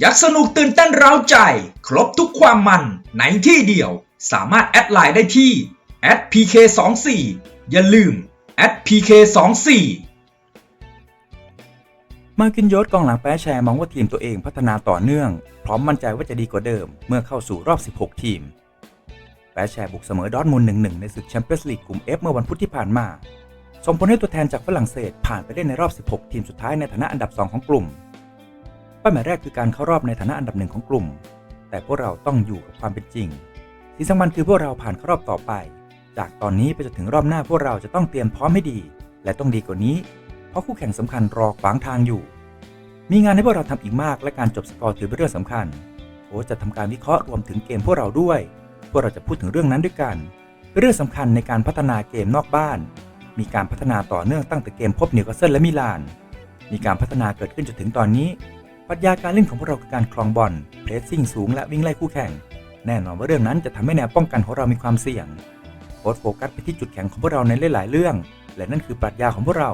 อยากสนุกตื่นเต้นเร้าใจ ครบทุกความมันในที่เดียว สามารถแอดไลน์ได้ที่ @pk24 อย่าลืม @pk24 มากินยศกองหลังแป้แชร์มองว่าทีมตัวเองพัฒนาต่อเนื่อง พร้อมมั่นใจว่าจะดีกว่าเดิม เมื่อเข้าสู่รอบ 16 ทีม แป้แชร์บุกเสมอดอทมุนด์1-1 ในศึกแชมเปี้ยนส์ลีกกลุ่ม F เมื่อวันพุธที่ผ่านมาส่งผลให้ตัวแทนจากฝรั่งเศสผ่านไปเล่นในรอบ 16 ทีมสุดท้ายในฐานะอันดับ 2 ของกลุ่ม เป้าหมายแรกคือการเข้ารอบในฐานะอันดับหนึ่งของกลุ่ม แต่พวกเราต้องอยู่กับความเป็นจริง สิ่งสำคัญคือพวกเราผ่านเข้ารอบต่อไป จากตอนนี้ไปจนถึงรอบหน้าพวกเราจะต้องเตรียมพร้อมให้ดี และต้องดีกว่านี้ เพราะคู่แข่งสำคัญรอขวางทางอยู่ มีงานให้พวกเราทำอีกมาก และการจบสกอร์ถือเป็นเรื่องสำคัญโค้ชจะทำการวิเคราะห์รวมถึงเกมพวกเราด้วย พวกเราจะพูดถึงเรื่องนั้นด้วยกันเป็นเรื่องสำคัญในการพัฒนาเกมนอกบ้าน มีการพัฒนาต่อเนื่องตั้งแต่เกมพบนิวคาสเซิลและมิลาน มีการพัฒนาเกิดขึ้นจนถึงตอนนี้ รัชญาการเล่นของพวกเราคือการครองบอลเพรสซิ่งสูงและวิ่งไล่คู่แข่ง แน่นอนว่าเรื่องนั้นจะทำให้แนวป้องกันของเรามีความเสี่ยงโค้ชโฟกัสไปที่จุดแข็งของพวกเราในหลาย ๆ เรื่อง และนั่นคือปรัชญาของพวกเรา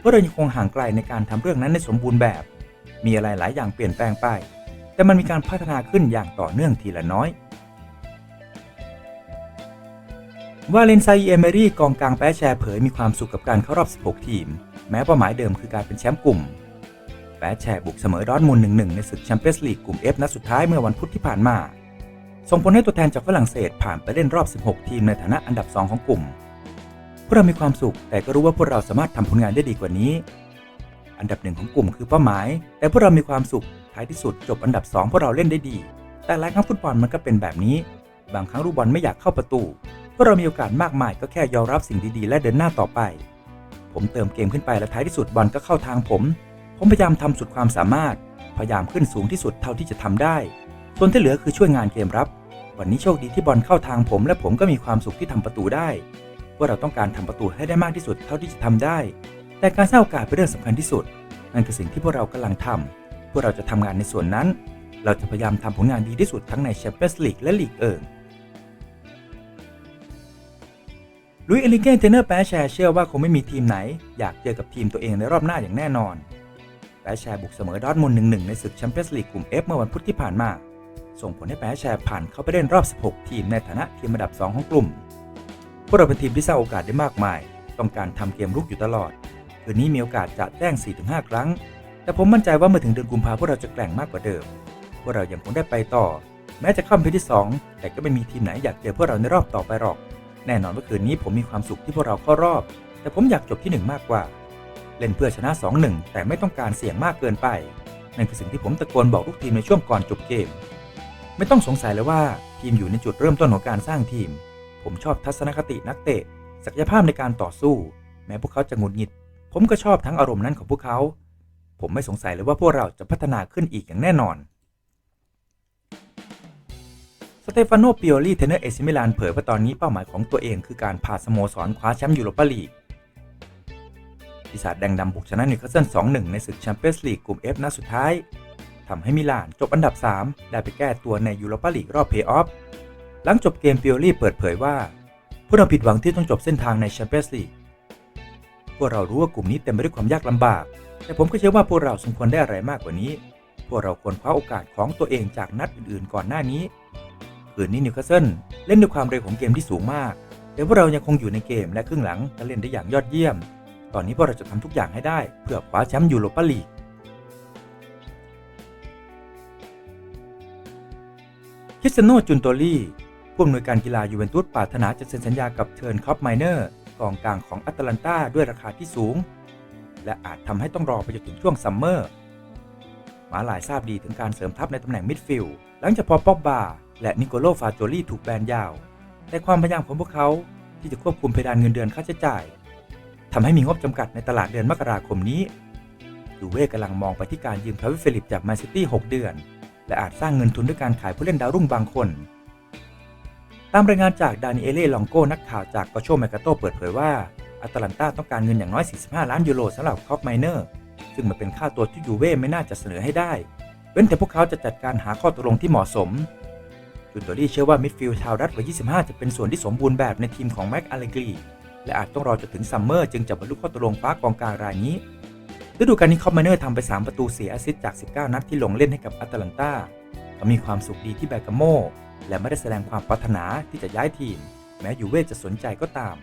พวกเรายังคงห่างไกลในการทำเรื่องนั้นในสมบูรณ์แบบ มีอะไรหลายอย่างเปลี่ยนแปลงไป แต่มันมีการพัฒนาขึ้นอย่างต่อเนื่องทีละน้อยวาเลนไซเอเมรี่กองกลางแป้แชร์เผยมีความสุขกับการเข้ารอบ 16 ทีม แม้เป้าหมายเดิมคือการเป็นแชมป์กลุ่ม แป้แชร์บุกเสมอดอร์ทมุนด์1-1ในศึกแชมเปี้ยนส์ลีกกลุ่ม F นัดสุดท้ายเมื่อวันพุธที่ผ่านมา ส่งผลให้ตัวแทนจากฝรั่งเศสผ่านไปเล่นรอบ 16 ทีมในฐานะอันดับ 2 ของกลุ่ม พวกเรามีความสุข แต่ก็รู้ว่าพวกเราสามารถทำผลงานได้ดีกว่านี้ อันดับหนึ่งของกลุ่มคือเป้าหมาย แต่พวกเรามีความสุข ท้ายที่สุดจบอันดับ 2 พวกเราเล่นได้ดี แต่หลายครั้งฟุตบอลมันก็เป็นแบบนี้ บางครั้งลูกบอลไม่อยากเข้าประตู พวกเรามีโอกาสมากมาย ก็แค่ยอมรับสิ่งดีๆ และเดินหน้าต่อไป ผมเติมเกมขึ้นไปและท้ายที่สุดบอลก็เข้าทางผม ผมพยายามทำสุดความสามารถ พยายามขึ้นสูงที่สุดเท่าที่จะทำได้ ส่วนที่เหลือคือช่วยงานเกมรับ วันนี้โชคดีที่บอลเข้าทางผมและผมก็มีความสุขที่ทำประตูได้พวกเราต้องการทำประตูให้ได้มากที่สุดเท่าที่จะทำได้ แต่การสร้างโอกาสเป็นเรื่องสำคัญที่สุด นั่นคือสิ่งที่พวกเรากำลังทำพวกเราจะทำงานในส่วนนั้น เราจะพยายามทำผลงานดีที่สุดทั้งในแชมเปี้ยนส์ลีกและลีกเอิงลุยเอลิเกนเทนเนอร์แปแชร์เชื่อว่าคงไม่มีทีมไหน อยากเจอกับทีมตัวเองในรอบหน้าอย่างแน่นอน แปแชร์บุกเสมอดอทมุนด์1-1ในศึกแชมเปี้ยนส์ลีกกลุ่ม F เมื่อวันพุธที่ผ่านมา ส่งผลให้แปแชร์ผ่านเข้าไปเล่นรอบ 16 ทีมในฐานะทีมอันดับ 2 ของกลุ่ม พวกเราเป็นทีมที่สร้างโอกาสได้มากมาย ต้องการทำเกมรุกอยู่ตลอด คืนนี้มีโอกาสจะแจ้ง4-5 ครั้ง แต่ผมมั่นใจว่าเมื่อถึงเดือนกุมภาพันธ์พวกเราจะแกร่งมากกว่าเดิม พวกเรายังคงได้ไปต่อ แม้จะเข้าเพลที่ 2 แต่ก็ไม่มีทีมไหนอยากเจอพวกเราในรอบต่อไปหรอก แน่นอนว่าคืนนี้ผมมีความสุขที่พวกเราเข้ารอบ แต่ผมอยากจบที่ 1 มากกว่า เล่นเพื่อชนะ 2-1 แต่ไม่ต้องการเสี่ยงมากเกินไป นั่นคือสิ่งที่ผมตะโกนบอกลูกทีมในช่วงก่อนจบเกม ไม่ต้องสงสัยเลยว่าทีมอยู่ในจุดเริ่มต้นของการสร้างทีม ผมชอบทัศนคตินักเตะ ศักยภาพในการต่อสู้ แม้พวกเขาจะหงุดหงิด ผมก็ชอบทั้งอารมณ์นั้นของพวกเขา ผมไม่สงสัยเลยว่าพวกเราจะพัฒนาขึ้นอีกอย่างแน่นอนสเตฟานโนปิโอลีเทนเนอร์เอซิมิลานเผยว่าตอนนี้เป้าหมายของตัวเองคือการพาสโมสรคว้าแชมป์ยูโรปาลีก ปีศาจแดงดำบุกชนะนิวคาสเซิล2-1 ในศึกแชมเปี้ยนส์ลีกกลุ่ม F นัดสุดท้ายทำให้มิลานจบอันดับ 3 ได้ไปแก้ตัวในยูโรปาลีกรอบเพลย์ออฟหลังจบเกมปิโอลีเปิดเผยว่า พวกเราผิดหวังที่ต้องจบเส้นทางในแชมเปี้ยนส์ลีกพวกเรารู้ว่ากลุ่มนี้เต็มไปด้วยความยากลำบาก แต่ผมก็เชื่อว่าพวกเราสมควรได้อะไรมากกว่านี้ พวกเราควรคว้าโอกาสของตัวเองจากนัดอื่นๆ ก่อนหน้านี้ คืนนี้นิวคาสเซิลเล่นด้วยความเร็วของเกมที่สูงมาก แต่พวกเรายังคงอยู่ในเกมและครึ่งหลังก็เล่นได้อย่างยอดเยี่ยม ตอนนี้พวกเราจะทำทุกอย่างให้ได้ เพื่อคว้าแชมป์ยูโรปาลีกคิสโนจุนโตลีผู้อำนวยการกีฬายูเวนตุสปรารถนาจะเซ็นสัญญากับเทิร์นคอปไมเนอร์กองกลางของแอตแลนตาด้วยราคาที่สูง และอาจทำให้ต้องรอไปจนถึงช่วงซัมเมอร์มาหลายทราบดีถึงการเสริมทัพในตำแหน่งมิดฟิลด์หลังจากพอป็อกบาและนิโคโลฟาโจลีถูกแบนยาว แต่ความพยายามของพวกเขาที่จะควบคุมเพดานเงินเดือนค่าใช้จ่าย ทำให้มีงบจำกัดในตลาดเดือนมกราคมนี้ยูเว่กำลังมองไปที่การยืมคาวิเฟลิปจากแมนซิตี้ 6 เดือน และอาจสร้างเงินทุนด้วยการขายผู้เล่นดาวรุ่งบางคน ตามรายงานจากดานิเอเล่ลองโก้นักข่าวจากกอโชแมกาโตเปิดเผยว่าอาตแลนตาต้องการเงินอย่างน้อย 45 ล้านยูโรสำหรับคอปไมเนอร์ซึ่งมันเป็นค่าตัวที่ยูเว่ไม่น่าจะเสนอให้ได้ เว้นแต่พวกเขาจะจัดการหาข้อตกลงที่เหมาะสมจุนโตรี่เชื่อว่ามิดฟิลด์ชาวรัฐวัย25 จะเป็นส่วนที่สมบูรณ์แบบในทีมของแม็กอาเลกรี และอาจต้องรอจนถึงซัมเมอร์จึงจะบรรลุข้อตกลงฟ้ากองกลางรายนี้ฤดูกาลนี้คอมเมเนอร์ทำไป 3 ประตูเสียแอซิสต์จาก 19 นัดที่ลงเล่นให้กับอัตแลนตาเขามีความสุขดีที่แบกาโม และไม่ได้แสดงความปรารถนาที่จะย้ายทีม แม้ยูเว่จะสนใจก็ตาม